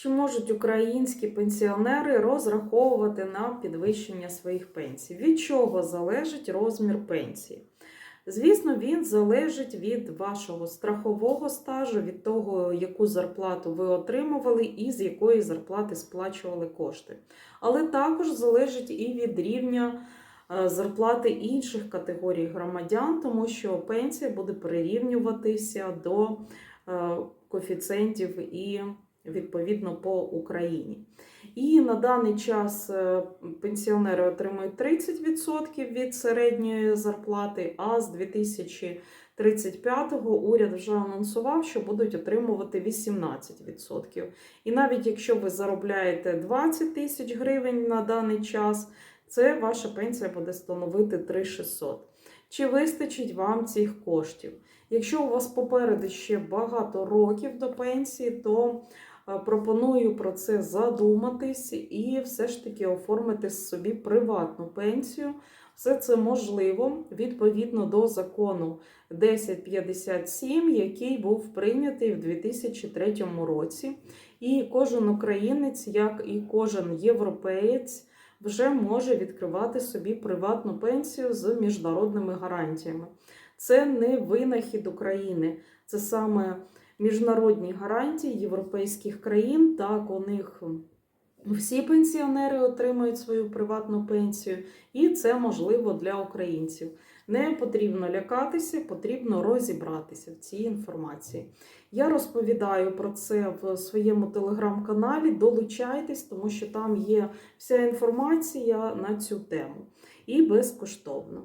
Чи можуть українські пенсіонери розраховувати на підвищення своїх пенсій? Від чого залежить розмір пенсії? Звісно, він залежить від вашого страхового стажу, від того, яку зарплату ви отримували і з якої зарплати сплачували кошти. Але також залежить і від рівня е, зарплати інших категорій громадян, тому що пенсія буде прирівнюватися до е, коефіцієнтів і відповідно по Україні. І на даний час е, пенсіонери отримують 30% від середньої зарплати, а з 2035-го уряд вже анонсував, що будуть отримувати 18%. І навіть якщо ви заробляєте 20 тисяч гривень на даний час, це ваша пенсія буде становити 3600. Чи вистачить вам цих коштів? Якщо у вас попереду ще багато років до пенсії, то пропоную про це задуматись і все ж таки оформити собі приватну пенсію. Все це можливо відповідно до закону 1057, який був прийнятий в 2003 році. І кожен українець, як і кожен європеєць, вже може відкривати собі приватну пенсію з міжнародними гарантіями. Це не винахід України, це саме міжнародні гарантії європейських країн. Так, у них всі пенсіонери отримують свою приватну пенсію, і це можливо для українців. Не потрібно лякатися, потрібно розібратися в цій інформації. Я розповідаю про це в своєму телеграм-каналі. Долучайтесь, тому що там є вся інформація на цю тему і безкоштовно.